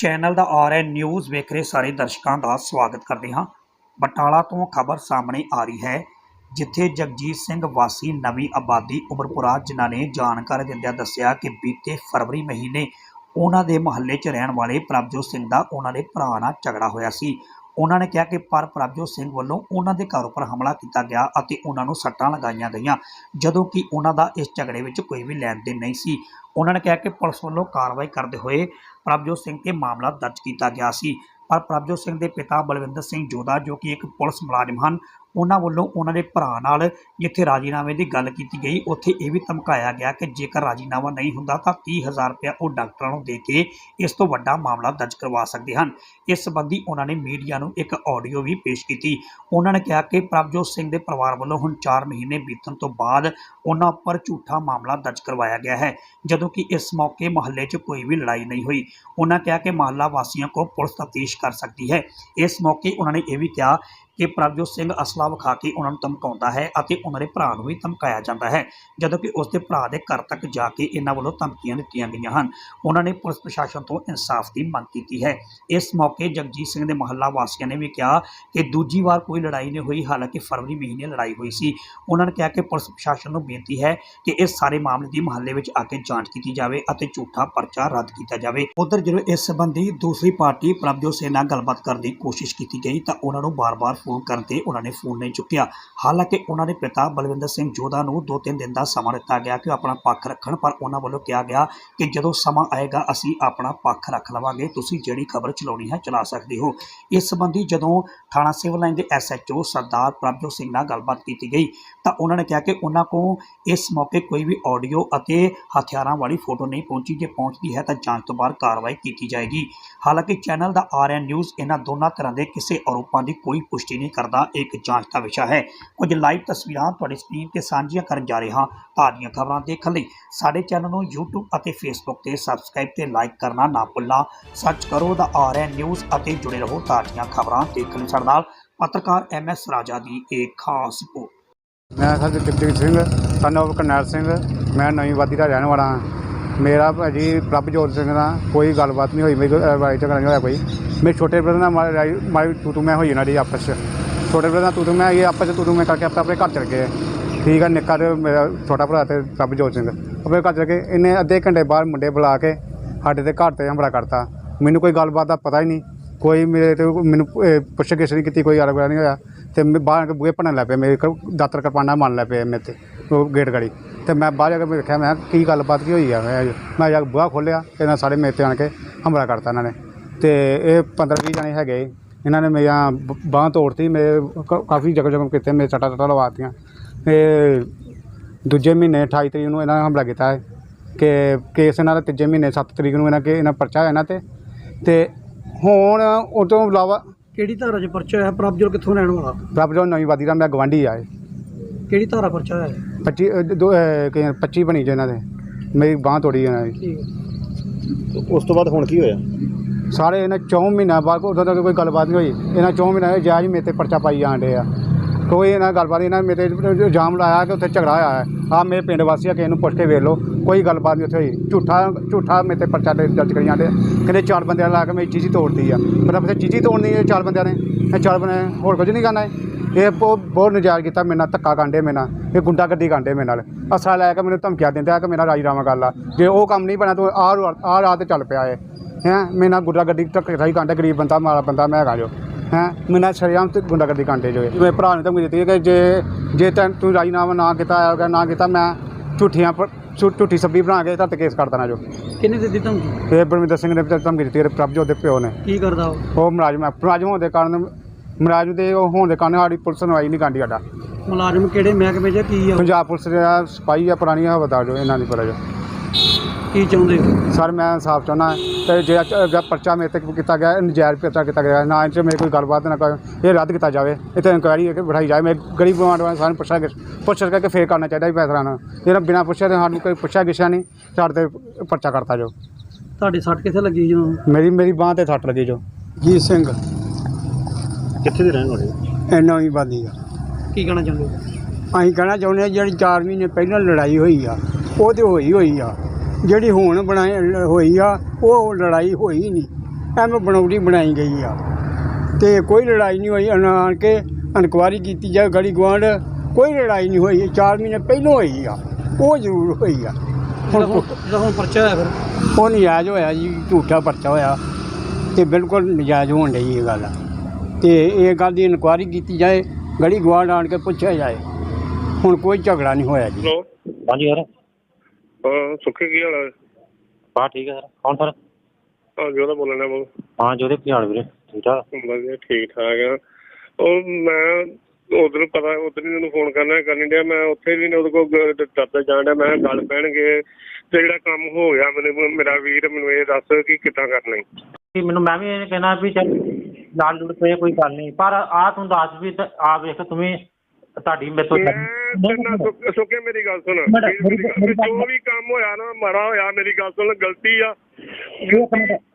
Channel ਦਾ RN news ਵੇਖ ਰਹੇ ਸਾਰੇ ਦਰਸ਼ਕਾਂ ਦਾ ਸਵਾਗਤ ਕਰਦੇ ਹਾਂ। ਬਟਾਲਾ ਤੋਂ ਖਬਰ ਸਾਹਮਣੇ ਆ ਰਹੀ ਹੈ, ਜਿੱਥੇ ਜਗਜੀਤ ਸਿੰਘ ਵਾਸੀ ਨਵੀਂ ਆਬਾਦੀ ਉਮਰਪੁਰਾ, ਜਿਨ੍ਹਾਂ ਨੇ ਜਾਣਕਾਰੀ ਦਿੰਦਿਆਂ ਦੱਸਿਆ ਕਿ ਬੀਤੇ ਫਰਵਰੀ ਮਹੀਨੇ ਉਹਨਾਂ ਦੇ ਮੁਹੱਲੇ 'ਚ ਰਹਿਣ ਵਾਲੇ ਪ੍ਰਭਜੋਤ ਸਿੰਘ ਦਾ ਉਹਨਾਂ ਦੇ ਭਰਾ ਨਾਲ ਝਗੜਾ ਹੋਇਆ ਸੀ। ਉਹਨਾਂ ਨੇ ਕਿਹਾ ਕਿ ਪਰ ਪ੍ਰਭਜੋਤ ਸਿੰਘ ਵੱਲੋਂ ਉਹਨਾਂ ਦੇ ਘਰ ਉੱਪਰ ਹਮਲਾ ਕੀਤਾ ਗਿਆ ਅਤੇ ਉਹਨਾਂ ਨੂੰ ਸੱਟਾਂ ਲਗਾਈਆਂ ਗਈਆਂ, ਜਦੋਂ ਕਿ ਉਹਨਾਂ ਦਾ ਇਸ ਝਗੜੇ ਵਿੱਚ ਕੋਈ ਵੀ ਲੈਣ ਦੇਣ ਨਹੀਂ ਸੀ। ਉਹਨਾਂ ਨੇ ਕਿਹਾ ਕਿ ਪੁਲਿਸ ਵੱਲੋਂ ਕਾਰਵਾਈ ਕਰਦੇ ਹੋਏ ਪ੍ਰਭਜੋਤ ਸਿੰਘ ਤੇ ਮਾਮਲਾ ਦਰਜ ਕੀਤਾ ਗਿਆ ਸੀ। ਪਰ ਪ੍ਰਭਜੋਤ ਸਿੰਘ ਦੇ ਪਿਤਾ ਬਲਵਿੰਦਰ ਸਿੰਘ ਜੋਦਾ ਜੋ ਕਿ ਇੱਕ ਪੁਲਿਸ ਮੁਲਾਜ਼ਮ ਹਨ ਉਹਨਾਂ ਵੱਲੋਂ ਉਹਨਾਂ ਦੇ ਭਰਾ ਨਾਲ ਜਿੱਥੇ ਰਾਜੀਨਾਮੇ ਦੀ ਗੱਲ ਕੀਤੀ ਗਈ, ਉੱਥੇ ਇਹ ਵੀ ਧਮਕਾਇਆ ਗਿਆ ਕਿ ਜੇਕਰ ਰਾਜੀਨਾਮਾ ਨਹੀਂ ਹੁੰਦਾ ਤਾਂ 30000 ਰੁਪਇਆ ਉਹ ਡਾਕਟਰਾਂ ਨੂੰ ਦੇ ਕੇ ਇਸ ਤੋਂ ਵੱਡਾ ਮਾਮਲਾ ਦਰਜ ਕਰਵਾ ਸਕਦੇ ਹਨ। ਇਸ ਸੰਬੰਧੀ ਉਹਨਾਂ ਨੇ ਮੀਡੀਆ ਨੂੰ ਇੱਕ ਆਡੀਓ ਵੀ ਪੇਸ਼ ਕੀਤੀ। ਉਹਨਾਂ ਨੇ ਕਿਹਾ ਕਿ ਪ੍ਰਭਜੋਤ ਸਿੰਘ ਦੇ ਪਰਿਵਾਰ ਵੱਲੋਂ ਹੁਣ 4 ਮਹੀਨੇ ਬੀਤਣ ਤੋਂ ਬਾਅਦ ਉਹਨਾਂ ਉੱਪਰ ਝੂਠਾ ਮਾਮਲਾ ਦਰਜ ਕਰਵਾਇਆ ਗਿਆ ਹੈ, ਜਦੋਂ ਕਿ ਇਸ ਮੌਕੇ ਮੁਹੱਲੇ 'ਚ ਕੋਈ ਵੀ ਲੜਾਈ ਨਹੀਂ ਹੋਈ। ਉਹਨਾਂ ਕਿਹਾ ਕਿ ਮੁਹੱਲਾ ਵਾਸੀਆਂ ਕੋ ਪੁਲਿਸ ਤਫਤੀਸ਼ ਕਰ ਸਕਦੀ ਹੈ। ਇਸ ਮੌਕੇ ਉਹਨਾਂ ਨੇ ਇਹ ਵੀ ਕਿਹਾ ਕਿ ਪ੍ਰਭਜੋਤ ਸਿੰਘ ਅਸਲਾ ਵਿਖਾ ਕੇ ਉਹਨਾਂ ਨੂੰ ਧਮਕਾਉਂਦਾ ਹੈ ਅਤੇ ਉਹਨਾਂ ਦੇ ਭਰਾ ਨੂੰ ਵੀ ਧਮਕਾਇਆ ਜਾਂਦਾ ਹੈ, ਜਦੋਂ ਕਿ ਉਸ ਦੇ ਭਰਾ ਦੇ ਘਰ ਤੱਕ ਜਾ ਕੇ ਇਹਨਾਂ ਵੱਲੋਂ ਧਮਕੀਆਂ ਦਿੱਤੀਆਂ ਗਈਆਂ ਹਨ। ਉਹਨਾਂ ਨੇ ਪੁਲਿਸ ਪ੍ਰਸ਼ਾਸਨ ਤੋਂ ਇਨਸਾਫ ਦੀ ਮੰਗ ਕੀਤੀ ਹੈ। ਇਸ ਮੌਕੇ ਜਗਜੀਤ ਸਿੰਘ ਦੇ ਮਹੱਲਾ ਵਾਸੀਆਂ ਨੇ ਵੀ ਕਿਹਾ ਕਿ ਦੂਜੀ ਵਾਰ ਕੋਈ ਲੜਾਈ ਨਹੀਂ ਹੋਈ, ਹਾਲਾਂਕਿ ਫਰਵਰੀ ਮਹੀਨੇ ਲੜਾਈ ਹੋਈ ਸੀ। ਉਹਨਾਂ ਨੇ ਕਿਹਾ ਕਿ ਪੁਲਿਸ ਪ੍ਰਸ਼ਾਸਨ ਨੂੰ ਬੇਨਤੀ ਹੈ ਕਿ ਇਸ ਸਾਰੇ ਮਾਮਲੇ ਦੀ ਮਹੱਲੇ ਵਿੱਚ ਆ ਕੇ ਜਾਂਚ ਕੀਤੀ ਜਾਵੇ ਅਤੇ ਝੂਠਾ ਪਰਚਾ ਰੱਦ ਕੀਤਾ ਜਾਵੇ। ਉਧਰ ਜਦੋਂ ਇਸ ਸੰਬੰਧੀ ਦੂਸਰੀ ਪਾਰਟੀ ਪ੍ਰਭਜੋਤ ਸਿੰਘ ਨਾਲ ਗੱਲਬਾਤ ਕਰਨ ਦੀ ਕੋਸ਼ਿਸ਼ ਕੀਤੀ ਗਈ ਤਾਂ ਉਹਨਾਂ ਨੂੰ ਬਾਰ-ਬਾਰ ਫੋਨ ਕਰਨ ਤੇ ਉਹਨਾਂ ਨੇ ਫੋਨ ਨਹੀਂ ਚੁੱਕਿਆ। ਹਾਲਾਂਕਿ ਉਹਨਾਂ ਦੇ ਪਿਤਾ ਬਲਵਿੰਦਰ ਸਿੰਘ ਜੋਧਾ ਨੂੰ 2-3 ਦਿਨ ਦਾ ਸਮਾਂ ਦਿੱਤਾ ਗਿਆ ਕਿ ਆਪਣਾ ਪੱਖ ਰੱਖਣ, ਪਰ ਉਹਨਾਂ ਵੱਲੋਂ ਕਿਹਾ ਗਿਆ ਕਿ ਜਦੋਂ ਸਮਾਂ ਆਏਗਾ, ਅਸੀਂ ਆਪਣਾ ਪੱਖ ਰੱਖ ਲਵਾਂਗੇ। ਤੁਸੀਂ ਜਿਹੜੀ ਖਬਰ ਚਲਾਉਣੀ ਹੈ, ਚਲਾ ਸਕਦੇ ਹੋ। ਇਸ ਸੰਬੰਧੀ ਜਦੋਂ ਥਾਣਾ ਸਿਵਲ ਲਾਈਨ ਦੇ ਐਸਐਚਓ ਸਰਦਾਰ ਪ੍ਰਭਜੋਤ ਸਿੰਘ ਨਾਲ ਗੱਲਬਾਤ ਕੀਤੀ ਗਈ, ਤਾਂ ਉਹਨਾਂ ਨੇ ਕਿਹਾ ਕਿ ਉਹਨਾਂ ਕੋਲ ਇਸ ਮੌਕੇ ਕੋਈ ਵੀ ਆਡੀਓ ਅਤੇ ਹਥਿਆਰਾਂ ਵਾਲੀ ਫੋਟੋ ਨਹੀਂ ਪਹੁੰਚੀ। ਜੇ ਪਹੁੰਚਦੀ ਹੈ, ਤਾਂ ਜਾਂਚ ਤੋਂ ਬਾਅਦ ਕਾਰਵਾਈ ਕੀਤੀ ਜਾਏਗੀ। ਹਾਲਾਂਕਿ ਚੈਨਲ ਦਾ ਆਰਐਨ ਨਿਊਜ਼, ਇਹਨਾਂ ਦੋਨਾਂ ਤਰ੍ਹਾਂ ਦੇ ਕਿਸੇ ਆਰੋਪਾਂ ਦੀ ਕੋਈ ਪੁਸ਼ਟੀ ਨਹੀਂ ਕਰਦਾ ਇੱਕ ਜਾਂਚ ਦਾ ਵਿਸ਼ਾ ਹੈ। ਕੁਝ ਲਾਈਵ ਤਸਵੀਰਾਂ ਤੁਹਾਡੇ ਸਕਰੀਨ ਤੇ ਸਾਂਝੀਆਂ ਕਰਨ ਜਾ ਰਹੇ ਹਾਂ ਤਾਜ਼ੀਆਂ ਖਬਰਾਂ ਦੇਖਣ ਲਈ। ਸਾਡੇ ਚੈਨਲ ਨੂੰ YouTube ਅਤੇ Facebook ਤੇ ਸਬਸਕ੍ਰਾਈਬ ਤੇ ਲਾਈਕ ਕਰਨਾ ਨਾ ਭੁੱਲਣਾ। ਸਰਚ ਕਰੋ ਦਾ ਆਰਐਨ ਨਿਊਜ਼ ਅਤੇ ਜੁੜੇ ਰਹੋ ਤਾਜ਼ੀਆਂ ਖਬਰਾਂ ਦੇਖਣ ਲਈ ਸਾਡੇ ਨਾਲ ਪੱਤਰਕਾਰ ਐਮਐਸ ਰਾਜਾ ਦੀ ਇੱਕ ਖਾਸ ਰਿਪੋਰਟ। ਮੈਂ ਸਰ ਸਿੰਘ ਸਨੋਵ ਕਰਨੈਲ ਸਿੰਘ। ਮੈਂ ਨਵੀਂ ਵਾਦੀ ਦਾ ਰਹਿਣ ਵਾਲਾ ਹਾਂ। ਮੇਰਾ ਭਾਜੀ ਪ੍ਰਭਜੋਤ ਸਿੰਘ ਨਾਲ ਕੋਈ ਗੱਲਬਾਤ ਨਹੀਂ ਹੋਈ, ਮੇਰੀ ਕੋਈ ਝਗੜਾ ਨਹੀਂ ਹੋਇਆ ਕੋਈ। ਮੇਰੇ ਛੋਟੇ ਬ੍ਰਦਰ ਨਾਲ ਮਾਰੀ ਮਾਰੀ ਤੂੰ ਤੂੰ ਮੈਂ ਹੋਈ ਇਹਨਾਂ ਦੀ ਆਪਸ 'ਚ। ਛੋਟੇ ਬ੍ਰਦਰ ਨਾਲ ਤੂੰ ਤੂੰ ਮੈਂ ਇਹ ਆਪਸ 'ਚ ਤੂੰ ਤੂੰ ਮੈਂ ਕਰਕੇ ਆਪਾਂ ਆਪਣੇ ਘਰ ਚਲੇ ਗਏ। ਠੀਕ ਆ, ਨਿੱਕਾ ਤੇ ਮੇਰਾ ਛੋਟਾ ਭਰਾ ਤੇ ਪ੍ਰਭਜੋਤ ਸਿੰਘ। ਆਪਣੇ ਘਰ ਚਲੇ ਗਏ ਇਹਨੇ ਅੱਧੇ ਘੰਟੇ ਬਾਅਦ ਮੁੰਡੇ ਬੁਲਾ ਕੇ ਸਾਡੇ ਤੇ ਘਰ ਤੇ ਹਮਲਾ ਕਰਤਾ। ਮੈਨੂੰ ਕੋਈ ਗੱਲਬਾਤ ਦਾ ਪਤਾ ਹੀ ਨਹੀਂ। ਕੋਈ ਮੇਰੇ ਤੇ ਮੈਨੂੰ ਪੁੱਛ ਗਿੱਛ ਨਹੀਂ ਕੀਤੀ, ਕੋਈ ਗੱਲਬਾਤ ਨਹੀਂ ਹੋਇਆ। ਤੇ ਮੈਂ ਬਾਹਰ ਆ ਕੇ ਬੂਹੇ ਭੰਨਣ ਲੱਗ ਪਿਆ, ਮੇਰੇ ਕੋਲ ਦਾਤਰ ਕਿਰਪਾਨਾਂ ਮੰਨ ਲੱਗ ਪਿਆ ਮੇਰੇ ਤੇ, ਉਹ ਗੇਟ ਗੜੀ। ਤੇ ਮੈਂ ਬਾਹਰ ਜਾ ਕੇ ਵੇਖਿਆ ਮੈਂ ਕਿਹਾ ਕੀ ਗੱਲਬਾਤ ਕੀ ਹੋਈ ਆ? ਮੈਂ ਮੈਂ ਜਾ ਕੇ ਬੂਹਾ ਖੋਲ੍ਹਿਆ ਤੇ ਇਹਨਾਂ ਸਾਰੇ ਮੇਰੇ ਤੇ ਆਣ ਕੇ ਹਮਲਾ ਕਰਤਾ ਇਹਨਾਂ ਨੇ। ਤੇ ਇਹ 15 20 ਜਣੇ ਹੈਗੇ। ਇਹਨਾਂ ਨੇ ਮੇਰੀਆਂ ਬਾਹ ਤੋੜਤੀ ਮੇਰੇ ਕ- ਕਾਫੀ ਜਗ੍ਹਾ ਜਗ੍ਹਾ ਕੀਤੇ ਮੇਰੇ ਸੱਟਾਂ ਸੱਟਾਂ ਲਵਾਤੀਆਂ। ਤੇ ਦੂਜੇ ਮਹੀਨੇ 28 ਤਰੀਕ ਨੂੰ ਇਹਨਾਂ ਨੇ ਹਮਲਾ ਕੀਤਾ ਹੈ। ਕਿ ਕੇਸ ਇਹਨਾਂ ਦਾ ਤੀਜੇ ਮਹੀਨੇ 7 ਤਰੀਕ ਨੂੰ ਇਹਨਾਂ ਕੇ ਇਹਨਾਂ ਪਰਚਾ ਹੋਇਆ ਇਹਨਾਂ ਤੇ। ਤੇ ਹੁਣ ਉਹ ਤੋਂ ਇਲਾਵਾ ਕਿਹੜੀ ਧਾਰਾ 'ਚ ਪਰਚਾ ਹੋਇਆ ਪ੍ਰਭਜੋਤ ਕਿੱਥੋਂ ਰਹਿਣ ਵਾਲਾ? ਪ੍ਰਭਜੋਤ ਨਵੀਂ ਵਾਦੀ ਦਾ ਮੈਂ ਗਵਾਂਢੀ ਆ ਇਹ। ਕਿਹੜੀ ਧਾਰਾ ਪਰਚਾ ਹੋਇਆ ਹੈ? 25 ਅਹ, ਦੋ ਅਹ, ਕੀ 25 ਬਣੀ ਜੇ ਇਹਨਾਂ ਦੇ। ਮੇਰੀ ਬਾਹ ਤੋੜੀ ਇਹਨਾਂ ਦੀ। ਠੀਕ ਹੈ। ਉਸ ਤੋਂ ਬਾਅਦ ਹੁਣ ਕੀ ਹੋਇਆ? ਸਾਰੇ ਇਹਨਾਂ ਚੌਂ ਮਹੀਨਾ ਬਾਅਦ ਉਦੋਂ ਤੱਕ ਕੋਈ ਗੱਲਬਾਤ ਨਹੀਂ ਹੋਈ। ਇਹਨਾਂ ਚੌਂ ਮਹੀਨਾ ਜਾਇਜ਼ ਮੇਰੇ ਤੇ ਪਰਚਾ ਪਾਈ ਜਾਂਦੇ ਆ ਕੋਈ ਇਹਨਾਂ ਗੱਲਬਾਤ ਇਹਨਾਂ ਮੇਰੇ ਤੇ ਇਲਜ਼ਾਮ ਲਾਇਆ ਕਿ ਉੱਥੇ ਝਗੜਾ ਹੋਇਆ ਹੈ। ਆ ਮੇਰੇ ਪਿੰਡ ਵਾਸੀ ਆ ਕਿ ਇਹਨੂੰ ਪੁੱਛ ਕੇ ਵੇਖ ਲਓ। ਕੋਈ ਗੱਲਬਾਤ ਨਹੀਂ ਉੱਥੇ ਹੋਈ। ਝੂਠਾ ਝੂਠਾ ਮੇਰੇ ਤੇ ਪਰਚਾ ਦੇ- ਦਰਜ ਕਰੀ ਜਾਂਦੇ ਆ। ਕਹਿੰਦੇ ਚਾਰ ਬੰਦਿਆਂ ਲਾ ਕੇ ਮੇਰੀ ਚੀਜ਼ੀ ਤੋੜਦੀ ਆ। ਮਤਲਬ ਉੱਥੇ ਚੀਜ਼ੀ ਤੋੜਨੀ ਹੈ ਚਾਰ ਬੰਦਿਆਂ ਨੇ। ਇਹ ਚਾਰ ਬੰਦੇ ਹੋਰ ਕੁਝ ਨਹੀਂ ਕਰਨਾ ਇਹ। ਇਹ ਬਹੁਤ ਬਹੁਤ ਨਜਾਇਜ਼ ਕੀਤਾ ਮੇਰੇ ਨਾਲ ਧੱਕਾ ਕਾਂਡੇ ਮੇਰੇ ਨਾਲ ਇਹ ਗੁੰਡਾਗਰਦੀ ਕਾਂਡੇ ਮੇਰੇ ਨਾਲ। ਅਸਾ ਲੈ ਕੇ ਮੈਨੂੰ ਧਮਕੀਆਂ ਦਿੰਦੇ ਆ ਕਿ ਮੇਰਾ ਰਾਜੀਨਾਮਾ ਕਰ ਲਾ। ਜੇ ਉਹ ਕੰਮ ਨਹੀਂ ਬਣਿਆ ਤੂੰ ਆਹ ਆਹ ਰਾਹ ਤੇ ਚੱਲ ਪਿਆ ਏ ਹੈਂ ਮੇਰੇ ਨਾਲ ਗੁੰਡਾਗਰਦੀ ਧੱਕੇ ਰਾਈ ਕਾਂਡੇ ਗਰੀਬ ਬੰਦਾ ਮਾੜਾ ਬੰਦਾ ਮੈਂ ਹੈਗਾ ਜੋ। ਹੈਂ ਮੇਰੇ ਨਾਲ ਸ਼ਰਿਆਮ ਤੇ ਗੁੰਡਾਗਰਦੀ ਕਾਂਡੇ ਜੋ ਮੇਰੇ ਭਰਾ ਨੇ ਧਮਕੀ ਦਿੱਤੀ ਕਿ ਜੇ ਜੇ ਤੈਂ ਤੂੰ ਰਾਜੀਨਾਮਾ ਨਾ ਕੀਤਾ ਹੋਗਾ ਨਾ ਕੀਤਾ ਮੈਂ ਝੂਠੀਆਂ ਪ- ਝੂ- ਝੂਠੀ ਸੱਬੀ ਬਣਾ ਕੇ ਧਰਤ ਕੇਸ ਕਰ ਦੇਣਾ ਜੋ। ਕਿਹਨੇ ਦਿੱਤੀ ਧਮਕੀ? ਇਹ ਬਰਮਿੰਦਰ ਸਿੰਘ ਨੇ ਧਮਕੀ ਦਿੱਤੀ ਪ੍ਰਭਜੋਤ ਦੇ ਪਿਓ ਨੇ। ਕੀ ਕਰਦਾ ਉਹ? ਉਹ ਮੁਲਾਜ਼ਮ ਹੈ ਮੁਲਾਜ਼ਮ ਹੋਣ ਦੇ ਕਾਰਨ ਮੁਲਾਜ਼ਮ ਦੇ ਉਹ ਹੋਣ ਦੇ ਕਾਰਨ ਸਾਡੀ ਪੁਲਿਸ ਸੁਣਵਾਈ ਨਹੀਂ ਕਾਂਡੀ ਸਾਡਾ। ਮੁਲਾਜ਼ਮ ਕਿਹੜੇ ਮਹਿਕਮੇ 'ਚ ਕੀ ਆ? ਪੰਜਾਬ ਪੁਲਿਸ ਦਾ ਸਿਪਾਹੀ ਆ ਪੁਰਾਣੀ ਹਵਾਦਾਰ ਜੋ ਇਹਨਾਂ ਨਹੀਂ ਪਤਾ ਜੋ। ਕੀ ਚਾਹੁੰਦੇ ਹੋ? ਸਰ ਮੈਂ ਇਨਸਾਫ ਚਾਹੁੰਦਾ ਤੇ ਜੇ ਅੱਜ ਅੱਗੇ ਪਰਚਾ ਮੇਰੇ ਤੇ ਕੀਤਾ ਗਿਆ ਇਹ ਨਜਾਇਜ਼ ਪਰਚਾ ਕੀਤਾ ਗਿਆ ਨਾ ਇਹ 'ਚ ਮੇਰੀ ਕੋਈ ਗੱਲਬਾਤ ਨਾ ਕੋਈ ਇਹ ਰੱਦ ਕੀਤਾ ਜਾਵੇ ਇੱਥੇ ਇਨਕੁਆਇਰੀ ਕਿ ਬਿਠਾਈ ਜਾਵੇ। ਮੈਂ ਗਰੀਬ ਗਵਾਂਡ ਵਾਲੇ ਸਾਨੂੰ ਪੁੱਛਿਆ ਪੁੱਛ ਕਰਕੇ ਫੇਰ ਕਰਨਾ ਚਾਹੀਦਾ ਵੀ ਫੈਸਲਾ ਨਾ ਇਹਨਾਂ ਬਿਨਾਂ ਪੁੱਛਿਆ ਤੇ ਸਾਨੂੰ ਕੋਈ ਪੁੱਛਿਆ ਗਿਛਿਆ ਨਹੀਂ ਸਾਡੇ ਤੇ ਪਰਚਾ ਕਰਤਾ ਜੋ। ਤੁਹਾਡੀ ਸੱਟ ਕਿੱਥੇ ਲੱਗੀ ਜਦੋਂ? ਮੇਰੀ ਮੇਰੀ ਬਾਂਹ ਤੇ ਸੱਟ ਲੱਗੀ ਜੋ। ਜੀਤ ਸਿੰਘ। ਕਿੱਥੇ ਦੇ ਰਹਿਣ ਵਾਲੇ ਹੋ? ਇੰਨਾ ਹੀ ਬਾਦੀ ਆ ਕੀ ਕਹਿਣਾ ਚਾਹੁੰਦੇ ਹੋ? ਅਸੀਂ ਕਹਿਣਾ ਚਾਹੁੰਦੇ ਹਾਂ ਜਿਹੜੀ 4 ਮਹੀਨੇ ਪਹਿਲਾਂ ਲੜਾਈ ਹੋਈ ਆ ਉਹ ਤੇ ਹੋਈ ਹੋਈ ਆ। ਜਿਹੜੀ ਹੁਣ ਬਣਾਈ ਹੋਈ ਆ ਉਹ ਲੜਾਈ ਹੋਈ ਨਹੀਂ। ਐਵੇਂ ਬਣਾਉਟੀ ਬਣਾਈ ਗਈ ਆ। ਤੇ ਕੋਈ ਲੜਾਈ ਨਹੀਂ ਹੋਈ ਆਣ ਆਣ ਕੇ ਇਨਕੁਆਰੀ ਕੀਤੀ ਜਾਏ ਗਲੀ ਗੁਆਂਢ ਕੋਈ ਲੜਾਈ ਨਹੀਂ ਹੋਈ 4 ਮਹੀਨੇ ਪਹਿਲੋਂ ਹੋਈ ਆ। ਉਹ ਜ਼ਰੂਰ ਹੋਈ ਆ। ਹੁਣ ਹੁਣ ਜਿਹੜਾ ਹੁਣ ਪਰਚਾ ਹੋਇਆ ਫਿਰ? ਉਹ ਨਜਾਇਜ਼ ਹੋਇਆ ਜੀ ਝੂਠਾ ਪਰਚਾ ਹੋਇਆ। ਤੇ ਬਿਲਕੁਲ ਨਜਾਇਜ਼ ਹੋਣ ਡਈ ਇਹ ਗੱਲ। ਤੇ ਇਹ ਗੱਲ ਦੀ ਇਨਕੁਆਰੀ ਕੀਤੀ ਜਾਏ ਗਲੀ ਗੁਆਂਢ ਆਣ ਕੇ ਪੁੱਛਿਆ ਜਾਏ। ਹੁਣ ਕੋਈ ਝਗੜਾ ਨਹੀਂ ਹੋਇਆ ਜੀ। ਹੈਲੋ। ਹਾਂਜੀ ਸਰ। ਹਾਂ ਸੁੱਖੇ ਕੀ ਹਾਲ ਹੈ ਹਾਂ ਠੀਕ ਹੈ ਸਰ। ਕੌਣ ਸਰ? ਹਾਂ ਜੋਦਾ ਬੋਲਣ ਬੋਲ। ਹਾਂ ਜੋਦੇ ਕੀ ਹਾਲ ਵੀਰੇ? ਠੀਕ ਠਾਕ? ਵਧੀਆ ਠੀਕ ਠਾਕ ਆ। ਉਹ ਮੈਂ ਉਧਰ ਪਤਾ ਉਧਰ ਹੀ ਤੈਨੂੰ ਫੋਨ ਕਰਨਾ ਕਰਨ ਡਿਆ। ਮੈਂ ਉੱਥੇ ਵੀ ਨੇ ਉਹਦੇ ਕੋਲ ਡਰਦਾ ਜਾਣ ਡਿਆ। ਮੈਂ ਕਿਹਾ ਗੱਲ ਪੈਣਗੇ। ਤੇ ਜਿਹੜਾ ਕੰਮ ਹੋ ਗਿਆ ਮੈਨੂੰ ਮੇਰਾ ਵੀਰ ਮੈਨੂੰ ਇਹ ਦੱਸ ਕਿ ਕਿੱਦਾਂ ਕਰਨਾ ਈ। ਕਿ ਮੈਨੂੰ ਮੈਂ ਵੀ ਇਹ ਕਹਿਣਾ ਵੀ ਚੱਲ ਲਾਲ ਲੁੜ ਪਏ ਕੋਈ ਗੱਲ ਨਹੀਂ। ਪਰ ਆ ਤੂੰ ਦੱਸ ਵੀ ਤੇ ਆ ਵੇਖ ਤੂੰ ਵੀ ਤੁਹਾਡੀ ਮੇਰੇ ਤੋਂ ਮੈਂ ਸੁੱਕੇ ਮੇਰੀ ਗੱਲ ਸੁਣ। ਮੇਰੀ- ਮੇਰੀ- ਮੇਰੀ ਗੱਲ- ਮੇਰੀ ਗੱਲ- ਜੋ ਵੀ ਕੰਮ ਹੋਇਆ ਨਾ ਮਾੜਾ ਹੋਇਆ ਮੇਰੀ ਗੱਲ ਸੁਣ ਗਲਤੀ ਆ।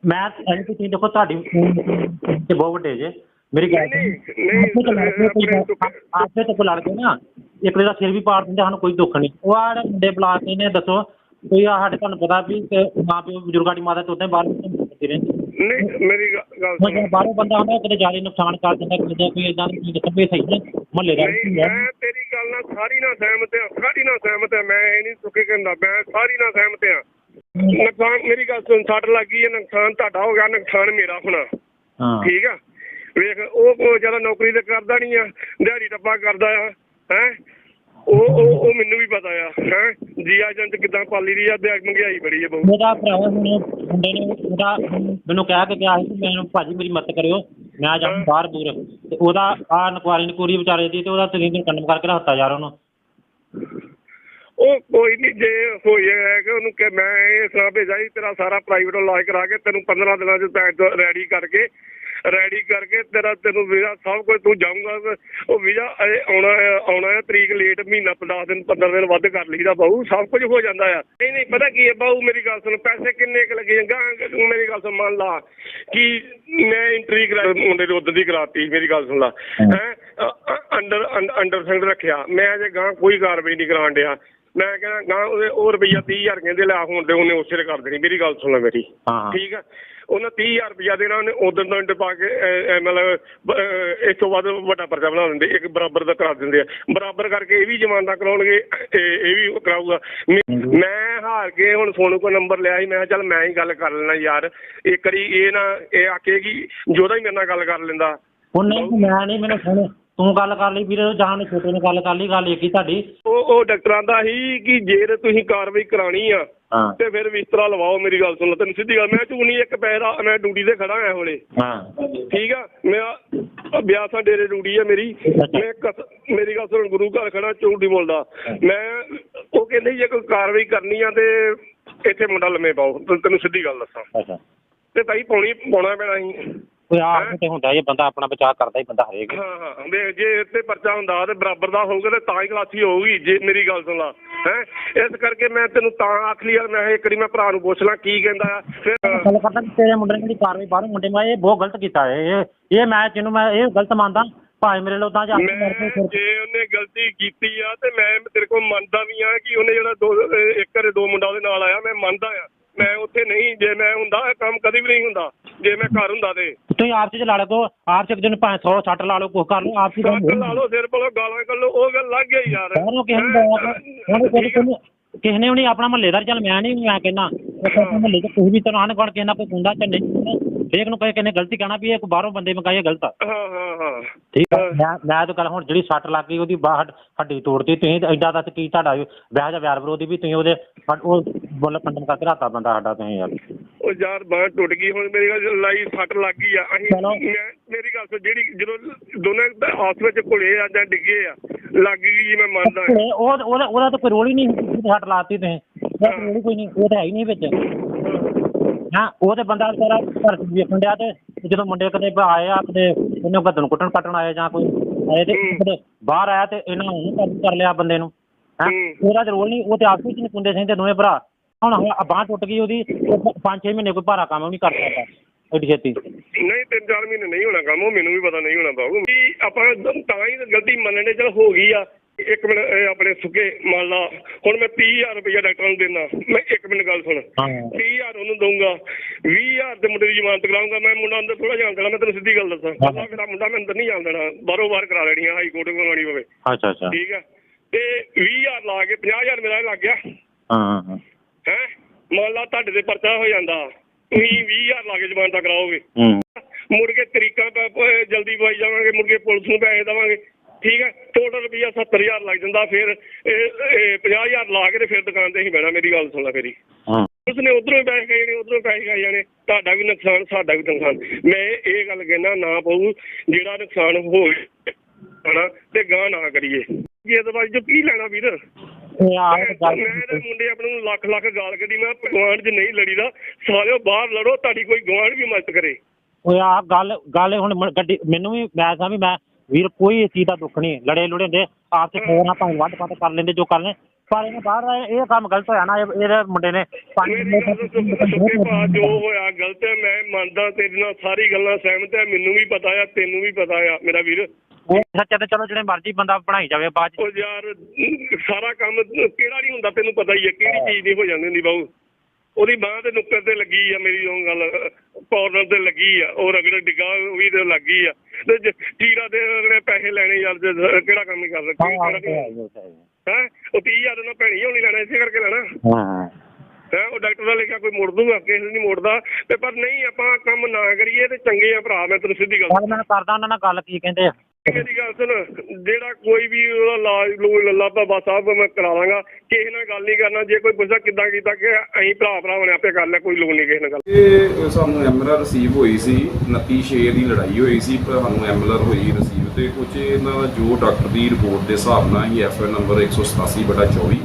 ਮੈਂ ਐਂ ਕਿ ਤੁਸੀਂ ਦੇਖੋ ਤੁਹਾਡੀ ਤੇ ਬਹੁਤ ਵੱਡੇ ਜੇ। ਮੇਰੀ ਗੱਲ ਨਹੀਂ, ਨਹੀਂ, ਆਪਣੇ ਆਪੇ ਤੋਂ ਲੜ ਕੇ ਨਾ ਇੱਕ ਦਾ ਸਿਰ ਵੀ ਪਾੜ ਦਿੰਦੇ ਸਾਨੂੰ ਕੋਈ ਦੁੱਖ ਨਹੀਂ। ਉਹ ਜਿਹੜੇ ਮੁੰਡੇ ਬੁਲਾ ਕੇ ਨੇ ਦੱਸੋ ਕੋਈ ਆ ਸਾਡੇ ਤੁਹਾਨੂੰ ਪਤਾ ਵੀ ਤੇ ਮਾਂ ਪਿਓ ਬਜ਼ੁਰਗਾਂ ਦੀ ਮਾਤਾ ਤੋਂ ਉੱਤੇ ਬਾਹਰ ਨਹੀਂ ਮੇਰੀ ਗੱਲ ਗੱਲ ਹੁਣ ਸੁਣ। ਜੇ ਬਾਹਰੋਂ ਬੰਦਾ ਆਉਂਦਾ ਕਿਤੇ ਜ਼ਿਆਦਾ ਨੁਕਸਾਨ ਕਰ ਦਿੰਦਾ ਕਿਤੇ ਜਾਂ ਕੋਈ ਇਦਾਂ ਦੀ ਚੀਜ਼ ਸਭੇ ਸਹੀ ਨੇ ਮਹੱਲੇ ਦਾ ਨਹੀਂ ਮੈਂ ਤੇਰੀ ਗੱਲ ਨਾਲ ਸਾਰੀ ਨਾਲ ਸਹਿਮਤ ਹਾਂ ਸਾਰੀ ਨਾਲ ਸਹਿਮਤ ਹਾਂ ਮੈਂ ਇਹ ਨਹੀਂ ਸੁੱਕੇ ਕਹਿੰਦਾ ਮੈਂ ਸਾਰੀ ਨਾਲ ਸਹਿਮਤ ਹਾਂ। ਨੁਕਸਾਨ ਮੇਰੀ ਗੱਲ ਸੁਣ ਸੱਟ ਲੱਗੀ ਹੈ ਨੁਕਸਾਨ ਤੁਹਾਡਾ ਹੋ ਗਿਆ ਨੁਕਸਾਨ ਮੇਰਾ ਹੋਣਾ। ਹਾਂ। ਠੀਕ ਆ? ਵੇਖ ਉਹ ਉਹ ਜ਼ਿਆਦਾ ਨੌਕਰੀ ਤੇ ਕਰਦਾ ਨਹੀਂ ਆ ਦਿਹਾੜੀ ਟੱਪਾ ਕਰਦਾ ਆ ਹੈ? ਉਹ ਉਹ ਉਹ ਮੈਨੂੰ ਵੀ ਪਤਾ ਆ ਹੈ? ਜੀਆ ਜੰਤ ਕਿਦਾਂ ਪਾਲੀ ਦੀ ਆ ਦਿਹਾੜੀ ਮਹਿੰਗਾਈ ਬੜੀ ਆ ਬਹੁਤ। ਮੇਰਾ ਭਰਾ ਹੁਣ ਮੁੰਡੇ ਨੇ ਉਹਦਾ ਮੈਨੂੰ ਕਹਿ ਕੇ ਗਿਆ ਸੀ ਕਿ ਮੈਨੂੰ ਭਾਜੀ ਮੇਰੀ ਮਦਦ ਕਰਿਓ ਮੈਂ ਜਾਵਾਂ ਬਾਹਰ ਬੂਰ ਤੇ ਉਹਦਾ ਆ ਨਕਵਾਰੀ ਨਕੂਰੀ ਵਿਚਾਰੇ ਦੀ ਤੇ ਉਹਦਾ ਤਰੀਕ ਕੰਨ ਕਰਕੇ ਰੱਖਤਾ ਯਾਰ ਉਹਨੂੰ। ਉਹ ਕੋਈ ਨਹੀਂ ਜੇ ਹੋਈ ਹੈ ਕਿ ਉਹਨੂੰ ਕਿ ਮੈਂ ਇਹ ਸਲਾਹ ਭੇਜਾਂ ਜੀ ਤੇਰਾ ਸਾਰਾ ਪ੍ਰਾਈਵੇਟ ਇਲਾਜ ਕਰਾ ਕੇ ਤੈਨੂੰ 15 ਦਿਨਾਂ ਚ ਪੈਡ ਰੈਡੀ ਕਰਕੇ ਰੈਡੀ ਕਰਕੇ ਤੇਰਾ ਤੈਨੂੰ ਵੀਜ਼ਾ ਸਭ ਕੁਝ ਤੂੰ ਜਾਊਂਗਾ ਉਹ ਵੀਜ਼ਾ ਆਉਣਾ ਆਉਣਾ ਹੈ ਲੇਟ ਮਹੀਨਾ 10 ਦਿਨ 15 ਦਿਨ ਵੱਧ ਕਰ ਲਈਦਾ ਬਾਹੂ ਸਭ ਕੁਝ ਹੋ ਜਾਂਦਾ ਆ। ਨਹੀਂ ਨਹੀਂ ਪਤਾ ਕੀ ਹੈ ਬਾਹੂ ਮੇਰੀ ਗੱਲ ਸੁਣ ਪੈਸੇ ਕਿੰਨੇ ਕੁ ਲੱਗੇ ਗਾਂ ਮੇਰੀ ਗੱਲ ਸੁਣ ਮੰਨ ਲਾ ਕਿ ਮੈਂ ਐਂਟਰੀ ਕਰਾ ਮੁੰਡੇ ਦੇ ਉਦੋਂ ਦੀ ਕਰਾਤੀ ਮੇਰੀ ਗੱਲ ਸੁਣ ਲਾ। ਹੈ। ਅੰਡਰ ਅੰਡਰ ਸੈਂਡ ਰੱਖਿਆ। ਮੈਂ ਅਜੇ ਗਾਂ ਕੋਈ ਕਾਰਵਾਈ ਨਹੀਂ ਕਰਾਉਣ ਡਿਆ। ਮੈਂ ਕਹਿੰਦਾ ਗਾਂ ਉਹ ਰੁਪਈਆ 30000 ਕਹਿੰਦੇ ਲਿਆ ਹੁਣ ਤੇ ਉਹਨੇ ਉਸੇ ਦੇ ਕਰ ਦੇਣੀ ਮੇਰੀ ਗੱਲ ਸੁਣ ਲੈ ਮੇਰੀ। ਠੀਕ ਆ? ਉਹਨਾਂ 30000 ਰੁਪਇਆ ਦੇਣਾ ਉਹਨੇ ਉਦੋਂ ਦਾ ਪਾ ਕੇ ਅਹ, ਅਹ, ਮਤਲਬ ਬ- ਅਹ, ਇਸ ਤੋਂ ਬਾਅਦ ਵੱਡਾ ਪਰਚਾ ਬਣਾ ਦਿੰਦੇ ਇੱਕ ਬਰਾਬਰ ਦਾ ਕਰਾ ਦਿੰਦੇ ਆ। ਬਰਾਬਰ ਕਰਕੇ ਇਹ ਵੀ ਜ਼ਮਾਨਤਾਂ ਕਰਾਉਣਗੇ ਤੇ ਇਹ ਵੀ ਕਰਾਊਗਾ। ਮੈਂ- ਮੈਂ ਹਾਰ ਕੇ ਹੁਣ ਸੋਨੂ ਕੋ ਨੰਬਰ ਲਿਆ ਸੀ ਮੈਂ ਕਿਹਾ ਚੱਲ ਮੈਂ ਹੀ ਗੱਲ ਕਰ ਲੈਣਾ ਯਾਰ। ਇੱਕ ਵਾਰੀ ਇਹ ਨਾ ਇਹ ਆਖੇ ਕਿ ਜੋਦਾ ਹੀ ਮੇਰੇ ਨਾਲ ਗੱਲ ਕਰ ਲੈਂਦਾ। ਹੁਣ ਨਹੀਂ ਮੈਂ ਨਹੀਂ ਮੈਨੂੰ ਸੁਣ। ਤੂੰ ਗੱਲ ਕਰ ਲਈ ਵੀਰੇ ਜਾਂ ਨੇ ਛੋਟੇ ਨੇ ਗੱਲ ਕਰ ਲਈ ਗੱਲ ਇੱਕ ਹੀ ਤੁਹਾਡੀ। ਉਹ ਉਹ ਡਾਕਟਰਾਂ ਦਾ ਹੀ ਕਿ ਜੇ ਤੇ ਤੁਸੀਂ ਕਾਰਵਾਈ ਕਰਾਣੀ ਆ ਹਾਂ। ਤੇ ਫਿਰ ਬਿਸਤਰਾ ਲਵਾਓ ਮੇਰੀ ਗੱਲ ਸੁਣ ਲਓ ਤੈਨੂੰ ਸਿੱਧੀ ਗੱਲ ਮੈਂ ਨਹੀਂ ਇੱਕ ਪੈਸਾ ਮੈਂ ਡਿਊਟੀ ਤੇ ਖੜਾ ਐ ਹੁਣੇ ਹਾਂ। ਠੀਕ ਆ? ਮੈਂ ਬਿਆਸਾ ਡੇਰੇ ਡਿਊਟੀ ਆ ਮੇਰੀ। ਮੈਂ ਮੇਰੀ ਗੱਲ ਸੁਣ ਗੁਰੂ ਘਰ ਖੜਾ ਨਹੀਂ ਬੋਲਦਾ ਮੈਂ ਉਹ ਕਹਿੰਦੇ ਜੇ ਕੋਈ ਕਾਰਵਾਈ ਕਰਨੀ ਆ ਤੇ ਇੱਥੇ ਮੁੰਡਾ ਲੰਮੇ ਪਾਓ। ਤੈਨੂੰ- ਤੈਨੂੰ ਸਿੱਧੀ ਗੱਲ ਦੱਸਾਂ। ਅੱਛਾ। ਤੇ ਭਾਈ ਪਾਉਣੀ ਪਾਉਣਾ ਪੈਣਾ ਸੀ। ਕੋਈ ਆਪ ਤੇ ਹੁੰਦਾ ਇਹ ਬੰਦਾ ਆਪਣਾ ਬਚਾਅ ਕਰਦਾ ਹੀ ਬੰਦਾ ਹਰੇਕ। ਹਾਂ ਹਾਂ ਵੇਖ ਜੇ ਇੱਥੇ ਪਰਚਾ ਹੁੰਦਾ ਤੇ ਬਰਾਬਰ ਦਾ ਹੋਊਗਾ ਤੇ ਤਾਂ ਹੀ ਹੋਊਗੀ ਜੇ ਮੇਰੀ ਗੱਲ ਸੁਣ ਲਾ ਹੈ? ਇਸ ਕਰਕੇ ਮੈਂ ਤੈਨੂੰ ਤਾਂ ਆਖ ਲਈ ਯਾਰ ਮੈਂ ਕਿਹਾ ਇੱਕ ਵਾਰੀ ਮੈਂ ਭਰਾ ਨੂੰ ਪੁੱਛ ਲਾਂ ਕੀ ਕਹਿੰਦਾ ਆ ਫਿਰ ਗੱਲ ਕਰਦਾ ਕਿ ਤੇਰੇ ਮੁੰਡੇ ਨੇ ਜਿਹੜੀ ਕਾਰਵਾਈ ਬਾਹਰੋਂ ਮੁੰਡੇ ਮੈਂ ਇਹ ਬਹੁਤ ਗਲਤ ਕੀਤਾ ਹੈ ਇਹ ਇਹ ਮੈਂ ਜਿਹਨੂੰ ਮੈਂ ਇਹ ਗਲਤ ਮੰਨਦਾ ਭਾਵੇਂ ਮੇਰੇ ਜਾ ਕੇ ਉਹਨੇ ਗਲਤੀ ਕੀਤੀ ਆ ਤੇ ਮੈਂ ਤੇਰੇ ਕੋਲ ਮੰਨਦਾ ਵੀ ਆ ਕਿ ਉਹਨੇ ਜਿਹੜਾ ਦੋ ਇੱਕ ਘਰੇ ਦੋ ਮੁੰਡਾ ਉਹਦੇ ਨਾਲ ਆਇਆ ਮੈਂ ਮੰਨਦਾ ਆ। ਮੈਂ ਉੱਥੇ ਨਹੀਂ ਜੇ ਮੈਂ ਹੁੰਦਾ ਇਹ ਕੰਮ ਕਦੀ ਵੀ ਨਹੀਂ ਹੁੰਦਾ। ਜੇ ਮੈਂ ਘਰ ਹੁੰਦਾ ਤੇ। ਤੁਸੀਂ ਆਪ ਚ ਲਾ ਲਓ ਆਪ ਚ ਭਾਵੇਂ 100 ਸੱਟ ਲਾ ਲਓ ਕੁਛ ਕਰ ਲਓ ਆਪ ਚ ਲਾ ਲਓ ਸਿਰ ਕੋਲੋਂ ਗਾਲਾਂ ਕੱਢੋ ਉਹ ਗੱਲ ਲੱਗ ਗਈ ਯਾਰ। ਸਾਰੋਂ ਕਿਸੇ ਨੂੰ ਹੁਣ ਕਿਸੇ ਨੇ ਵੀ ਆਪਣਾ ਮਹੱਲੇਦਾਰ ਚੱਲ ਮੈਂ ਨਹੀਂ ਮੈਂ ਕਹਿੰਦਾ ਮਹੱਲੇ ਚ ਕੋਈ ਵੀ ਆਣ ਗਣ ਕਿਸੇ ਨਾਲ ਕੋਈ ਗੁੰਡਾ ਝੰਡੇ ਦੇਖ ਨੂੰ ਕਹੇ ਕਿਨੇ ਗਲਤੀ ਕਹਿਣਾ ਵੀ ਇਹ ਕੋਈ ਬਾਹਰੋਂ ਬੰਦੇ ਮੰਗਾਏ ਗਲਤ ਆ। ਹਾਂ ਹਾਂ ਹਾਂ। ਠੀਕ ਆ? ਮੈਂ ਮੈਂ ਤਾਂ ਗੱਲ ਹੁਣ ਜਿਹੜੀ ਸੱਟ ਲੱਗ ਗਈ ਉਹਦੀ ਬਾਹਰ ਹੱਡੀ ਤੋੜਦੀ ਤੁਸੀਂ ਤਾਂ ਐਡਾ ਦਾ ਤੇ ਕੀ ਤੁਹਾਡਾ ਵਿਆਹ ਜਾਂ ਵਿਆਹ ਵਿਰੋਧੀ ਵੀ ਤੁਸੀਂ ਉਹਦੇ ਉਹ ਬੁੱਲ ਪੰਡਮ ਕਰਕੇ ਰਾਤਾ ਬੰਦਾ ਸਾਡਾ ਤੁਸੀਂ ਯਾਰ। ਉਹ ਯਾਰ ਬਾਂਹ ਟੁੱਟ ਗਈ ਹੁਣ ਮੇਰੀ ਗੱਲ ਲਾਈ ਸੱਟ ਲੱਗ ਗਈ ਆ। ਅਸੀਂ ਚਲੋ। ਮੈਂ ਮੇਰੀ ਗੱਲ ਸੁਣ ਜਿਹੜੀ ਜਦੋਂ ਦੋਨੇ ਆਪਸ ਵਿੱਚ ਘੁਲੇ ਆ ਜਾਂ ਡਿੱਗੇ ਆ ਲੱਗ ਗਈ ਜੀ ਮੈਂ ਮੰਨਦਾ। ਉਹ ਉਹਦਾ ਉਹਦਾ ਤਾਂ ਕੋਈ ਰੋਲ ਹੀ ਨਹੀਂ ਸੱਟ ਲਾਤੀ ਤੁਸੀਂ। ਉਹਦਾ ਤਾਂ ਰੋਲ ਹੀ ਕੋਈ ਨਹੀਂ ਉਹ ਤਾਂ ਹੈ ਹੀ ਨਹੀਂ ਵਿੱਚ। ਹਾਂ ਉਹ ਤੇ ਬੰਦਾ ਸਾਰਾ ਘਰ ਵੇਖਣ ਡਿਆ ਤੇ ਜਦੋਂ ਮੁੰਡੇ ਕਦੇ ਆਏ ਆ ਕਦੇ ਉਹਨੇ ਗੱਦਨ ਕੁੱਟਣ ਕੱਟਣ ਆਏ ਜਾਂ ਕੋਈ ਆਏ ਤੇ ਕਦੇ ਬਾਹਰ ਆਇਆ ਤੇ ਇਹਨਾਂ ਨੂੰ ਕਾਬੂ ਕਰ ਲਿਆ ਬੰਦੇ ਨੂੰ ਹੈਂ। ਹੂੰ। ਉਹਦਾ ਤਾਂ ਰੋਲ ਨਹੀਂ ਉਹ ਤੇ ਆਪਸ ਵਿੱਚ ਨਹੀਂ ਕੁੰਦੇ ਸਿੰਘ ਤੇ ਦੋਵੇਂ ਭਰਾ। ਹੁਣ ਬਾਂਹ ਟੁੱਟ ਗਈ ਉਹਦੀ ਉਹ ਪੰਜ ਛੇ ਮਹੀਨੇ ਕੋਈ ਭਾਰਾ ਕੰਮ ਵੀ ਨਹੀਂ ਕਰ ਸਕਦਾ ਐਡੀ ਛੇਤੀ। ਨਹੀਂ ਤਿੰਨ ਚਾਰ ਮਹੀਨੇ ਨਹੀਂ ਹੋਣਾ ਕੰਮ ਉਹ ਮੈਨੂੰ ਵੀ ਪਤਾ ਨਹੀਂ ਹੋਣਾ ਬਾਬੂ। ਕੀ ਆਪਾਂ ਤਾਂ ਹੀ ਤਾਂ ਗਲਤੀ ਮੰਨਣੇ ਚਲ ਹੋ ਗਈ ਆ। ਇੱਕ ਮਿੰਟ ਇਹ ਆਪਣੇ ਸੁੱਕੇ ਮੰਨ ਲਾ ਹੁਣ ਮੈਂ 30000 ਰੁਪਇਆ ਡਾਕਟਰ ਨੂੰ ਦੇਣਾ ਮੈਂ ਇੱਕ ਮਿੰਟ ਗੱਲ ਸੁਣ। ਹਾਂ। 30000 ਉਹਨੂੰ ਦਊਂਗਾ। 20000 ਦੇ ਮੁੰਡੇ ਦੀ ਜ਼ਮਾਨਤ ਕਰਾਉਂਗਾ ਮੈਂ ਮੁੰਡਾ ਅੰਦਰ ਥੋੜਾ ਜਾਣ ਦੇਣਾ ਮੈਂ ਤੈਨੂੰ ਸਿੱਧੀ ਗੱਲ ਦੱਸਾਂ। ਪਹਿਲਾਂ ਮੇਰਾ ਮੁੰਡਾ ਮੈਂ ਅੰਦਰ ਨਹੀਂ ਜਾਣ ਦੇਣਾ। ਬਾਰੋ ਬਾਰ ਕਰਾ ਲੈਣੀ ਆ ਹਾਈ ਕੋਰਟ ਕੋਲ ਪਵੇ। ਅੱਛਾ ਅੱਛਾ। ਠੀਕ ਆ? ਤੇ 20000 ਲਾ ਕੇ 50000 ਮੇਰਾ ਲੱਗ ਗਿਆ। ਹਾਂ ਹਾਂ ਹਾਂ। ਹੈ? ਮੰਨ ਲਾ ਤੁਹਾਡੇ ਤੇ ਪਰਚਾ ਹੋ ਜਾਂਦਾ। ਤੁਸੀਂ 20000 ਲਾ ਕੇ ਜ਼ਮਾਨਤ ਕਰਾਓਗੇ। ਹੂੰ। ਮੁੜ ਕੇ ਤਰੀਕਾ ਪ- ਪ- ਜਲਦੀ ਪਵਾਈ ਜਾਵਾਂਗੇ ਮੁੜ ਕੇ ਪੁਲਿਸ ਨੂੰ ਪੈਸੇ ਦੇਵਾਂਗੇ। ਠੀਕ ਹੈ ਟੋਟਲ ਰੁਪਈਆ 70000 ਲੱਗ ਜਾਂਦਾ ਫਿਰ ਇਹ ਇਹ 50000 ਲਾ ਕੇ ਤੇ ਫਿਰ ਦੁਕਾਨ ਤੇ ਹੀ ਬਹਿਣਾ ਮੇਰੀ ਗੱਲ ਸੁਣ ਲੈ ਮੇਰੀ। ਹਾਂ। ਉਸਨੇ ਉਧਰੋਂ ਪੈਸੇ ਖਾਈ ਜਾਣੇ ਉਧਰੋਂ ਪੈਸੇ ਖਾਈ ਜਾਣੇ ਤੁਹਾਡਾ ਵੀ ਨੁਕਸਾਨ ਸਾਡਾ ਵੀ ਨੁਕਸਾਨ। ਮੈਂ ਇਹ ਗੱਲ ਕਹਿਣਾ ਨਾ ਪਊ ਜਿਹੜਾ ਨੁਕਸਾਨ ਹੋਵੇ ਹਨਾ ਤੇ ਗਾਂ ਨਾ ਕਰੀਏ। ਇਹ ਦਵਾਈ ਜੋ ਕੀ ਲੈਣਾ ਵੀਰ? ਇਹ ਗੱਲ ਮੈਂ ਤੇ ਮੁੰਡੇ ਆਪਣੇ ਨੂੰ ਲੱਖ ਲੱਖ ਗਾਲ ਕੱਢੀ ਮੈਂ ਗਵਾਂਢ 'ਚ ਨਹੀਂ ਲੜੀਦਾ ਸਾਰਿਓ ਬਾਹਰ ਲੜੋ ਤੁਹਾਡੀ ਕੋਈ ਗਵਾਂਢ ਵੀ ਮਦਦ ਕਰੇ। ਓਏ ਆ ਗੱਲ ਗੱਲ ਹੁਣ ਮ- ਗੱਡੀ ਮੈਨੂੰ ਵੀ ਮੈਂ ਸਾਂ ਵੀ ਮੈਂ ਵੀਰ ਕੋਈ ਇਸ ਚੀਜ਼ ਦਾ ਦੁੱਖ ਨਹੀਂ ਲੜੇ ਲੁੜੇ ਹੁੰਦੇ ਆਪ ਤੇ ਫੋਨ ਆ ਭਾਵੇਂ ਵੱਧ ਪੱਤ ਕਰ ਲੈਂਦੇ ਜੋ ਕਰ ਲੈ ਪਰ ਇਹਨੇ ਬਾਹਰ ਆਏ, ਇਹ ਕੰਮ ਗਲਤ ਹੋਇਆ ਨਾ ਇਹ- ਇਹਦੇ ਮੁੰਡੇ ਨੇ ਪੰਜ ਮੇਰੀ ਗੱਲ ਸੁਣ, ਸੁੱਕੇ ਭਾ ਜੋ ਹੋਇਆ ਗਲਤ ਹੈ ਮੈਂ ਮੰਨਦਾ ਤੇਰੇ ਨਾਲ ਸਾਰੀ ਗੱਲਾਂ ਸਹਿਮਤ ਹੈ ਮੈਨੂੰ ਵੀ ਪਤਾ ਆ ਤੈਨੂੰ ਵੀ ਪਤਾ ਆ ਮੇਰਾ ਵੀਰ। ਉਹ ਸੱਚੇ ਤੇ ਚਲੋ ਜਿਹੜੇ ਮਰਜ਼ੀ ਬੰਦਾ ਬਣਾਈ ਜਾਵੇ ਬਾਅਦ ਚ। ਉਹ ਯਾਰ ਸਾਰਾ ਕੰਮ ਕਿਹੜਾ ਨਹੀਂ ਹੁੰਦਾ ਤੈਨੂੰ ਪਤਾ ਹੀ ਹੈ ਕਿਹੜੀ ਚੀਜ਼ ਨਹੀਂ ਹੋ ਜਾਂਦੀ ਹੁੰਦੀ ਬਾਹੂ ਉਹਦੀ ਬਾਹ ਤੇ ਨੁੱਕਰ ਤੇ ਲੱਗੀ ਆ ਮੇਰੀ ਉਹ ਗੱਲ ਕਾਰਨਰ ਤੇ ਲੱਗੀ ਆ ਉਹ ਰਗੜ ਡਿੱਗਾ ਵੀ ਤੇ ਲੱਗੀ ਆ। ਤੇ ਚੀਰਾ ਦੇ ਅਗਲੇ ਪੈਸੇ ਲੈਣੇ ਯਾਰ ਕਿਹੜਾ ਕੰਮ ਹੀ ਕਰ ਹਾਂ ਹਾਂ ਉਹ 30000 ਨਾਲ ਭੈਣੀ ਹੋਣੀ ਲੈਣਾ ਇਸੇ ਕਰਕੇ ਲੈਣਾ। ਹਾਂ ਹੈ। ਉਹ ਡਾਕਟਰ ਦਾ ਲਿਖਿਆ ਕੋਈ ਮੋੜ ਦੂਗਾ ਕਿਸੇ ਨੂੰ ਨਹੀਂ ਮੋੜਦਾ। ਤੇ ਪਰ ਨਹੀਂ ਆਪਾਂ ਕੰਮ ਨਾ ਕਰੀਏ ਤੇ ਚੰਗੇ ਆ ਭਰਾ ਮੈਂ ਤੈਨੂੰ ਸਿੱਧੀ ਗੱਲ ਮੈਂ ਕਰਦਾ ਉਹਨਾਂ ਨਾਲ ਗੱਲ ਕੀ ਕਹਿੰਦੇ ਆ। ਮੇਰੀ ਗੱਲ ਸੁਣ, ਜਿਹੜਾ ਕੋਈ ਵੀ ਉਹਦਾ ਇਲਾਜ ਲੂਜ ਲੱਲਾ ਬਾਬਾ ਸਾਹਿਬ ਮੈਂ ਕਰਾ ਲਾਂਗਾ। ਕਿਸੇ ਨਾਲ ਗੱਲ ਨਹੀਂ ਕਰਨਾ, ਜੇ ਕੋਈ ਪੁੱਛਦਾ ਕਿੱਦਾਂ ਕੀਤਾ ਕਿ ਅਸੀਂ ਭਰਾ ਭਰਾਵਾਂ ਨੇ ਆਪੇ ਕਰ ਲਿਆ ਕੋਈ ਲੋੜ ਨਹੀਂ ਕਿਸੇ ਨਾਲ ਗੱਲ ਇਹ ਸਾਨੂੰ ਐਮਐਲਆਰ ਰਿਸੀਵ ਹੋਈ ਸੀ 29 ਛੇ ਦੀ ਲੜਾਈ ਹੋਈ ਸੀ, ਪਰ ਸਾਨੂੰ ਐਮਐਲਆਰ ਹੋਈ ਰਿਸੀਵ ਤੇ ਕੁਝ ਇਹਨਾਂ ਦਾ ਜੋ ਡਾਕਟਰ ਦੀ ਰਿਪੋਰਟ ਦੇ ਹਿਸਾਬ ਨਾਲ ਹੀ F I number 187/24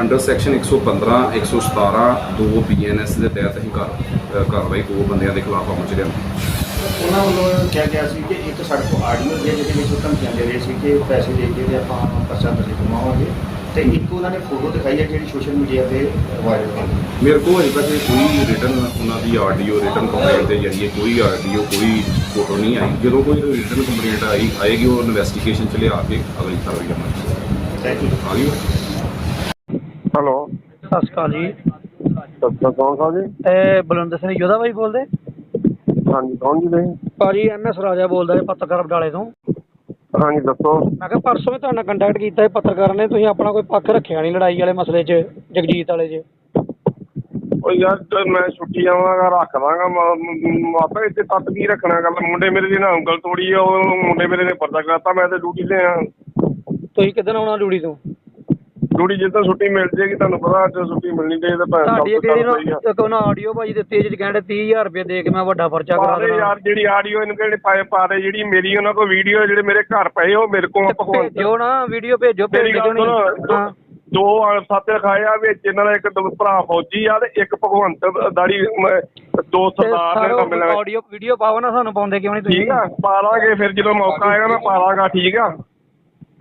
under section 115 117 2 BNS ਦੇ ਤਹਿਤ ਅਸੀਂ ਕਾਰਵਾਈ, ਦੋ ਬੰਦਿਆਂ ਦੇ ਖਿਲਾਫ ਅਮਲ ਚ ਲਿਆਂਦੀ ਉਹਨਾਂ ਵੱਲੋਂ ਕਿਹਾ ਗਿਆ ਸੀ ਕਿ ਇੱਕ ਸਾਡੇ ਕੋਲ ਆਡੀਓ ਹੈ ਜਿਹਦੇ ਵਿੱਚ ਉਹ ਧਮਕੀਆਂ ਦੇ ਰਹੇ ਸੀ ਕਿ ਪੈਸੇ ਦੇ ਕੇ ਤੇ ਆਪਾਂ ਪਰਚਾ ਦਰਜ ਕਰਵਾਵਾਂਗੇ ਤੇ ਇੱਕ ਉਹਨਾਂ ਨੇ ਫੋਟੋ ਦਿਖਾਈ ਹੈ ਜਿਹੜੀ ਸੋਸ਼ਲ ਮੀਡੀਆ ਤੇ ਵਾਇਰਲ ਹੋ ਗਈ ਮੇਰੇ ਕੋਲ ਅਜੇ ਤੱਕ ਕੋਈ ਰਿਟਨ ਉਹਨਾਂ ਦੀ ਆਡੀਓ ਰਿਟਨ ਕੰਪਲੇਂਟ ਦੇ ਜਰੀਏ ਕੋਈ ਆਡੀਓ ਕੋਈ ਫੋਟੋ ਨਹੀਂ ਆਈ। ਜਦੋਂ ਕੋਈ ਰਿਟਨ ਕੰਪਲੇਂਟ ਆਈ ਆਏਗੀ ਉਹ ਇਨਵੈਸਟੀਗੇਸ਼ਨ ਚ ਲਿਆ ਕੇ ਅਗਲੀ ਕਾਰਵਾਈ ਕਰਾਂਗੇ। ਥੈਂਕ ਯੂ ਆ ਗਈ ਹੈਲੋ ਸਤਿ ਸ਼੍ਰੀ ਅਕਾਲ ਜੀ। ਸਤਿ ਕੌਣ ਸਾਹਿਬ ਜੀ? ਇਹ ਬਲਵਿੰਦਰ ਸਿੰਘ ਯੋਧਾ ਬਾਈ ਬੋਲਦੇ? ਹਾਂਜੀ ਕੌਣ ਜੀ ਤੁਸੀਂ? ਭਾਜੀ ਐਮਐਸ ਰਾਜਾ ਬੋਲਦਾ ਜੀ ਪੱਤਰਕਾਰ ਬਡਾਲੇ ਤੋਂ। ਹਾਂਜੀ ਦੱਸੋ। ਮੈਂ ਕਿਹਾ ਪਰਸੋਂ ਵੀ ਤੁਹਾਡੇ ਕੰਟੈਕਟ ਕੀਤਾ ਸੀ ਪੱਤਰਕਾਰ ਨੇ ਤੁਸੀਂ ਆਪਣਾ ਕੋਈ ਪੱਖ ਰੱਖਿਆ ਨਹੀਂ ਲੜਾਈ ਵਾਲੇ ਮਸਲੇ 'ਚ ਜਗਜੀਤ ਵਾਲੇ 'ਚ? ਉਹ ਯਾਰ ਤੇ ਮੈਂ ਛੁੱਟੀ ਆਵਾਂਗਾ ਰੱਖ ਦਾਂਗਾ ਮਾਪੇ ਇੱਥੇ ਤੱਤ ਕੀ ਰੱਖਣਾ ਗੱਲ। ਮੁੰਡੇ ਮੇਰੇ ਦੀ ਨਾ ਉਂਗਲ ਤੋੜੀ ਆ ਉਹ ਮੁੰਡੇ ਮੇਰੇ ਨੇ ਪਰਦਾ ਕਰਾਤਾ ਮੈਂ ਤੇ ਡਿਊਟੀ ਤੇ ਆ। ਤੁਸੀਂ ਕਿੱਦਣ ਆਉਣਾ ਡਿਊਟੀ ਤੋਂ? ਡਿਊਟੀ ਜਿੱਦਾਂ ਛੁੱਟੀ ਮਿਲ ਜੇਗੀ ਤੁਹਾਨੂੰ ਪਤਾ ਅੱਜ ਛੁੱਟੀ ਮਿਲਣੀ ਤੇ ਤਾਂ ਭੈਣ ਤੁਹਾਡੀ ਜਿਹੜੀ ਨਾ ਇੱਕ ਉਹਨਾਂ ਆਡੀਓ ਭਾਜੀ ਦਿੱਤੀ ਜਿਹਦੇ ਕਹਿੰਦੇ 30000 ਰੁਪਏ ਦੇ ਕੇ ਮੈਂ ਵੱਡਾ ਪਰਚਾ ਕਰਾ ਦੇਣਾ। ਯਾਰ ਜਿਹੜੀ ਆਡੀਓ ਇਹਨੂੰ ਕਿਹੜੇ ਪਾਏ ਪਾਰੇ ਜਿਹੜੀ ਮੇਰੀ ਉਹਨਾਂ ਕੋਲ ਵੀਡੀਓ ਜਿਹੜੇ ਮੇਰੇ ਘਰ ਪਏ ਉਹ ਮੇਰੇ ਕੋਲ ਤੇ ਭਗਵੰਤ। ਭੇਜਿਓ ਨਾ ਵੀਡੀਓ ਭੇਜੋ ਭੇਜੋ ਹਾਂ ਦੋ ਸੱਤ ਲਿਖਾਏ ਆ ਵਿੱਚ ਇਹਨਾਂ ਦਾ ਇੱਕ ਭਰਾ ਫੌਜੀ ਆ ਤੇ ਇੱਕ ਭਗਵੰਤ ਦਾੜੀ ਦੋ ਸਰਦਾਰ ਨੇ ਕੰਮ ਸਾਰਾ ਲੈ ਆਡੀਓ ਵੀਡੀਓ ਪਾਓ ਨਾ ਸਾਨੂੰ ਪਾਉਂਦੇ ਕਿਉਂ ਨਹੀਂ ਤੁਸੀਂ? ਠੀਕ ਆ ਪਾ ਲਾਂਗੇ ਫਿਰ ਜਦੋਂ ਮੌਕਾ ਆਏਗਾ ਮੈਂ ਪਾ ਲਾਂਗਾ ਠੀਕ ਆ।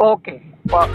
ਓਕੇ ਪਾ-